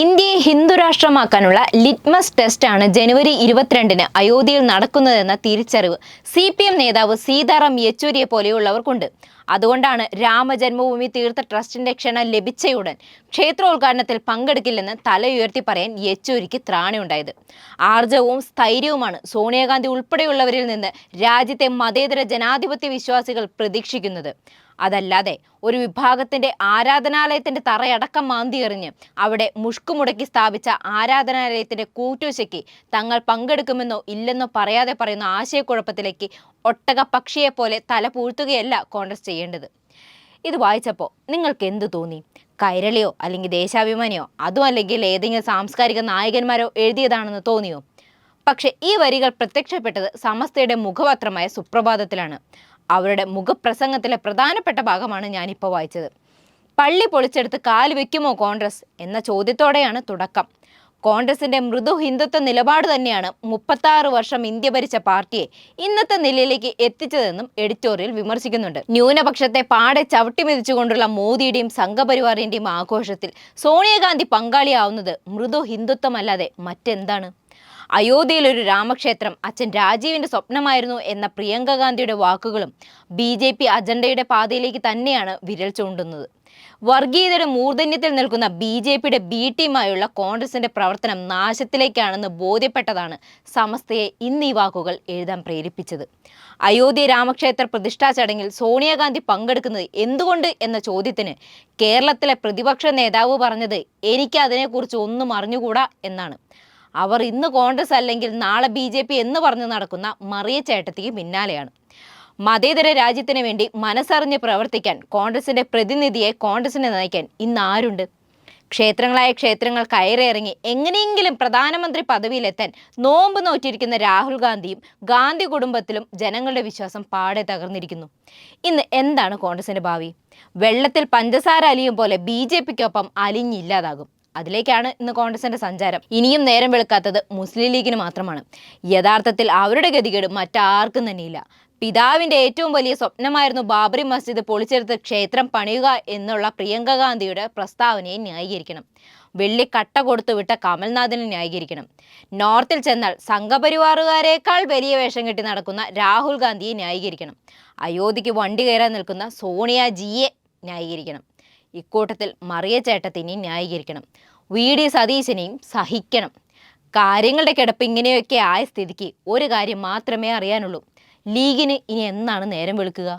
ഇന്ത്യയെ ഹിന്ദുരാഷ്ട്രമാക്കാനുള്ള ലിറ്റ്മസ് ടെസ്റ്റാണ് ജനുവരി ഇരുപത്തിരണ്ടിന് അയോധ്യയിൽ നടക്കുന്നതെന്ന തിരിച്ചറിവ്. സി പി എം നേതാവ് സീതാറാം യെച്ചൂരിയെ പോലെയുള്ളവർക്കുണ്ട്. അതുകൊണ്ടാണ് രാമജന്മഭൂമി തീർത്ഥ ട്രസ്റ്റിന്റെ ക്ഷണം ലഭിച്ചയുടൻ ക്ഷേത്രോദ്ഘാടനത്തിൽ പങ്കെടുക്കില്ലെന്ന് തലയുയർത്തി പറയാൻ യെച്ചൂരിക്ക് ത്രാണിയുണ്ടായത്. ആർജവും സ്ഥൈര്യവുമാണ് സോണിയാഗാന്ധി ഉൾപ്പെടെയുള്ളവരിൽ നിന്ന് രാജ്യത്തെ മതേതര ജനാധിപത്യ വിശ്വാസികൾ പ്രതീക്ഷിക്കുന്നത്. അതല്ലാതെ ഒരു വിഭാഗത്തിന്റെ ആരാധനാലയത്തിന്റെ തറയടക്കം മാന്തിയെറിഞ്ഞ് അവിടെ മുഷ്കുമുടക്കി സ്ഥാപിച്ച ആരാധനാലയത്തിന്റെ കൂറ്റുശയ്ക്ക് തങ്ങൾ പങ്കെടുക്കുമെന്നോ ഇല്ലെന്നോ പറയാതെ പറയുന്ന ആശയക്കുഴപ്പത്തിലേക്ക് ഒട്ടക പക്ഷിയെ പോലെ തല പൂഴ്ത്തുകയല്ല കോൺഗ്രസ് ചെയ്യേണ്ടത്. ഇത് വായിച്ചപ്പോൾ നിങ്ങൾക്ക് എന്ത് തോന്നി? കൈരളിയോ അല്ലെങ്കിൽ ദേശാഭിമാനിയോ? അതും അല്ലെങ്കിൽ ഏതെങ്കിലും സാംസ്കാരിക നായകന്മാരോ എഴുതിയതാണെന്ന് തോന്നിയോ? പക്ഷെ ഈ വരികൾ പ്രത്യക്ഷപ്പെട്ടത് സമസ്തയുടെ മുഖപത്രമായ സുപ്രഭാതത്തിലാണ്. അവരുടെ മുഖപ്രസംഗത്തിലെ പ്രധാനപ്പെട്ട ഭാഗമാണ് ഞാനിപ്പോൾ വായിച്ചത്. പള്ളി പൊളിച്ചെടുത്ത് കാൽ വെക്കുമോ കോൺഗ്രസ്? എന്ന ചോദ്യത്തോടെയാണ് തുടക്കം. കോൺഗ്രസിന്റെ മൃദു ഹിന്ദുത്വ നിലപാട് തന്നെയാണ് മുപ്പത്താറ് വർഷം ഇന്ത്യ ഭരിച്ച പാർട്ടിയെ ഇന്നത്തെ നിലയിലേക്ക് എത്തിച്ചതെന്നും എഡിറ്റോറിയൽ വിമർശിക്കുന്നുണ്ട്. ന്യൂനപക്ഷത്തെ പാടെ ചവിട്ടി മെതിച്ചുകൊണ്ടുള്ള മോദിയുടെയും സംഘപരിവാറിന്റെയും ആഘോഷത്തിൽ സോണിയാഗാന്ധി പങ്കാളിയാവുന്നത് മൃദു ഹിന്ദുത്വമല്ലാതെ മറ്റെന്താണ്? അയോധ്യയിൽ ഒരു രാമക്ഷേത്രം അച്ഛൻ രാജീവിന്റെ സ്വപ്നമായിരുന്നു എന്ന പ്രിയങ്ക ഗാന്ധിയുടെ വാക്കുകളും ബി അജണ്ടയുടെ പാതയിലേക്ക് തന്നെയാണ് വിരൽ ചൂണ്ടുന്നത്. വർഗീയതയുടെ മൂർധന്യത്തിൽ നിൽക്കുന്ന ബി ജെ പിയുടെ ബി ടീമായുള്ള കോൺഗ്രസിന്റെ പ്രവർത്തനം നാശത്തിലേക്കാണെന്ന് ബോധ്യപ്പെട്ടതാണ് സമസ്തയെ ഇന്ന് ഈ വാക്കുകൾ എഴുതാൻ പ്രേരിപ്പിച്ചത്. അയോധ്യ രാമക്ഷേത്ര പ്രതിഷ്ഠാ ചടങ്ങിൽ സോണിയാഗാന്ധി പങ്കെടുക്കുന്നത് എന്തുകൊണ്ട് എന്ന ചോദ്യത്തിന് കേരളത്തിലെ പ്രതിപക്ഷ നേതാവ് പറഞ്ഞത് എനിക്ക് അതിനെക്കുറിച്ച് ഒന്നും അറിഞ്ഞുകൂടാ എന്നാണ്. അവർ ഇന്ന് കോൺഗ്രസ് അല്ലെങ്കിൽ നാളെ ബി ജെ പി എന്ന് പറഞ്ഞു നടക്കുന്ന മറിയ ചേട്ടത്തിക്ക് പിന്നാലെയാണ്. മതേതര രാജ്യത്തിന് വേണ്ടി മനസ്സറിഞ്ഞ് പ്രവർത്തിക്കാൻ കോൺഗ്രസിന്റെ പ്രതിനിധിയെ കോൺഗ്രസിനെ നയിക്കാൻ ഇന്ന് ആരുണ്ട്? ക്ഷേത്രങ്ങളായ ക്ഷേത്രങ്ങൾ കയറിയിറങ്ങി എങ്ങനെയെങ്കിലും പ്രധാനമന്ത്രി പദവിയിലെത്താൻ നോമ്പ് നോറ്റിരിക്കുന്ന രാഹുൽ ഗാന്ധിയും ഗാന്ധി കുടുംബത്തിലും ജനങ്ങളുടെ വിശ്വാസം പാടെ തകർന്നിരിക്കുന്നു. ഇന്ന് എന്താണ് കോൺഗ്രസിന്റെ ഭാവി? വെള്ളത്തിൽ പഞ്ചസാര അലിയും പോലെ ബി ജെ പിക്കൊപ്പം അലിഞ്ഞില്ലാതാകും അതിലേക്കാണ് ഇന്ന് കോൺഗ്രസിന്റെ സഞ്ചാരം. ഇനിയും നേരം വെളുക്കാത്തത് മുസ്ലിം ലീഗിന് മാത്രമാണ്. യഥാർത്ഥത്തിൽ അവരുടെ ഗതികേട് മറ്റാർക്കും തന്നെയില്ല. പിതാവിന്റെ ഏറ്റവും വലിയ സ്വപ്നമായിരുന്നു ബാബറി മസ്ജിദ് പൊളിച്ചെടുത്ത് ക്ഷേത്രം പണിയുക എന്നുള്ള പ്രിയങ്ക ഗാന്ധിയുടെ പ്രസ്താവനയെ ന്യായീകരിക്കണം. വെള്ളി കട്ട കൊടുത്തു വിട്ട കമൽനാഥിനെ ന്യായീകരിക്കണം. നോർത്തിൽ ചെന്നാൽ സംഘപരിവാറുകാരേക്കാൾ വലിയ വേഷം കെട്ടി നടക്കുന്ന രാഹുൽ ഗാന്ധിയെ ന്യായീകരിക്കണം. അയോധ്യയ്ക്ക് വണ്ടി കയറാൻ നിൽക്കുന്ന സോണിയ ജിയെ ന്യായീകരിക്കണം. ഇക്കൂട്ടത്തിൽ മറിയ ചേട്ടത്തിനെയും ന്യായീകരിക്കണം. വി ഡി സതീശനെയും സഹിക്കണം. കാര്യങ്ങളുടെ കിടപ്പ് ഇങ്ങനെയൊക്കെ ആയ സ്ഥിതിക്ക് ഒരു കാര്യം മാത്രമേ അറിയാനുള്ളൂ. ലീഗിന് ഇനി എന്നാണ് നേരം വെളുക്കുക?